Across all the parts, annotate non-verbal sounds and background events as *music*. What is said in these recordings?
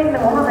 재밌는 거하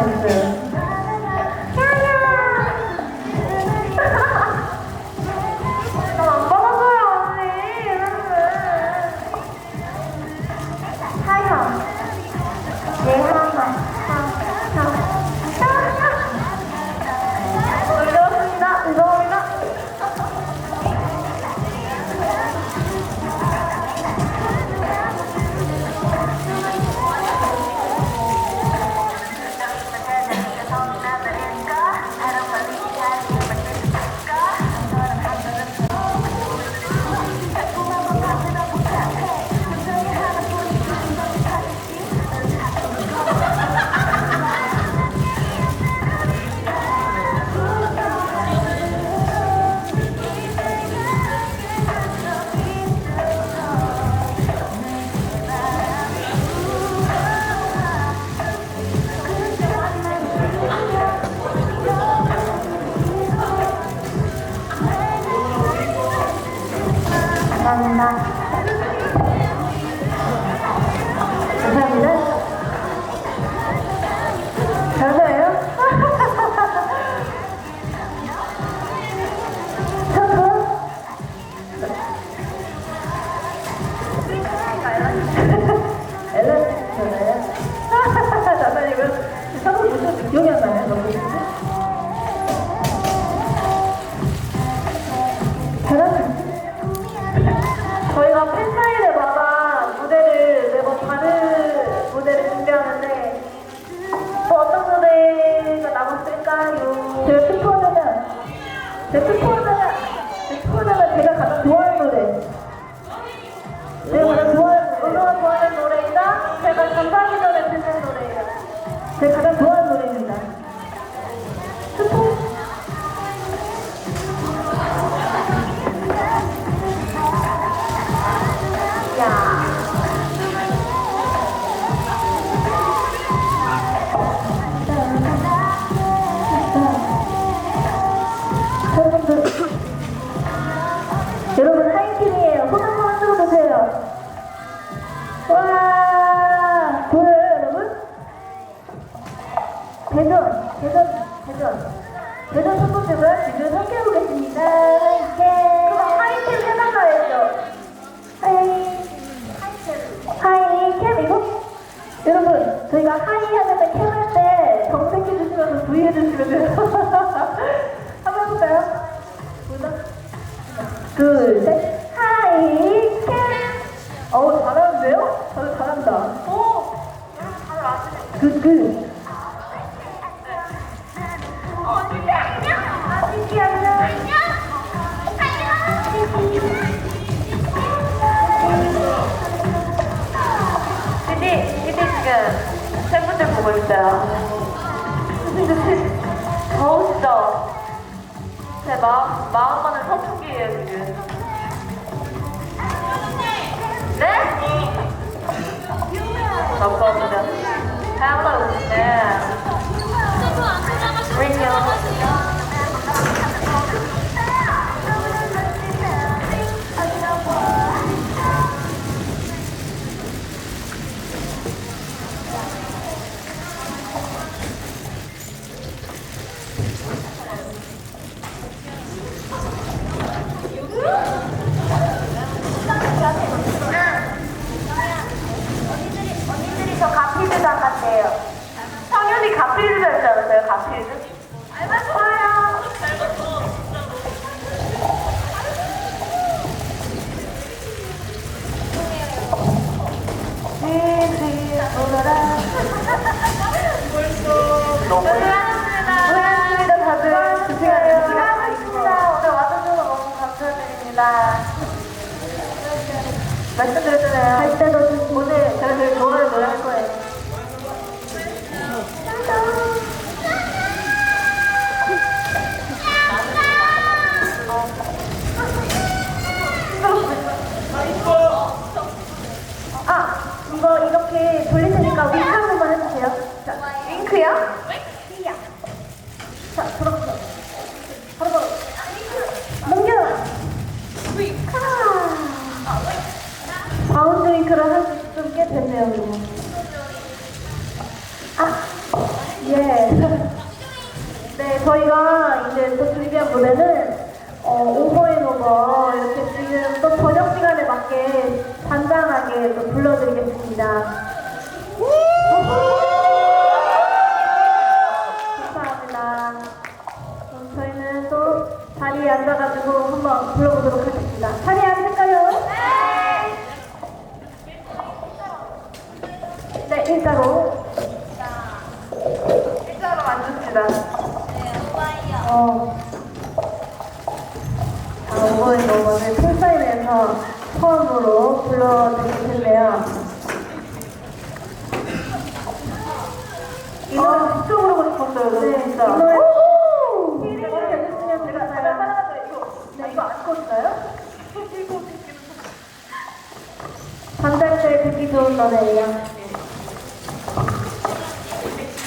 *laughs* 저희가 팬사인회 마다 무대를 매번 다른 무대를 준비하는데 또 어떤 무대가 남았을까요? 제가 스포하자면 제가 스포하 여러분 하이팀이에요. 손 한번 들어보세요. 와, 보여요, 여러분? 대전, 대전, 대전. 대전 선수들과 지금 함께 보겠습니다. 예. 그럼 하이팀 해달라 했죠? 하이. 하이 캠 이거? 여러분 저희가 하이 하면 캠할 때 정색해 주시면서 V 해주시면 돼요 *laughs* 한번 해볼까요? 하나 둘셋 하이 캠 어우 잘하는데요? 다들 잘한다 오! 디디, 디디 지금 팬분들 보고 있어요. 디디, 더우시죠? 제 마음, 마음만은 서풍기예요, 지금. 네? 감사합니다. 다양하 고생하셨습니다. 다들. 두 시간, 두 시간. 수고하셨습니다. 오늘 와주셔서 너무 감사드립니다. 말씀드렸잖아요. 오늘 제가 제일 좋아하는 노래 할 거예요. 아, 이거 이렇게 돌릴 어떻게 됐네요, 이거. 아, 예. 네, 저희가 이제 또 준비한 무대는 어, 오버앤오버 이렇게 지금 또 저녁 시간에 맞게 단단하게 또 불러드리겠습니다. 일자로. 일자로 앉읍시다. 어. 자, 오버의 넘어는 팬사인에서 처음으로 불러드릴 텐데요. 이 노래 진짜 부르고 싶었어요, 네, 진짜. 이 노래. 제가 해주시면 제가 제가 사랑하죠, 이거. 네, 이거 안 껐어요? 잠잘 *laughs* 때 듣기 좋은 노래예요.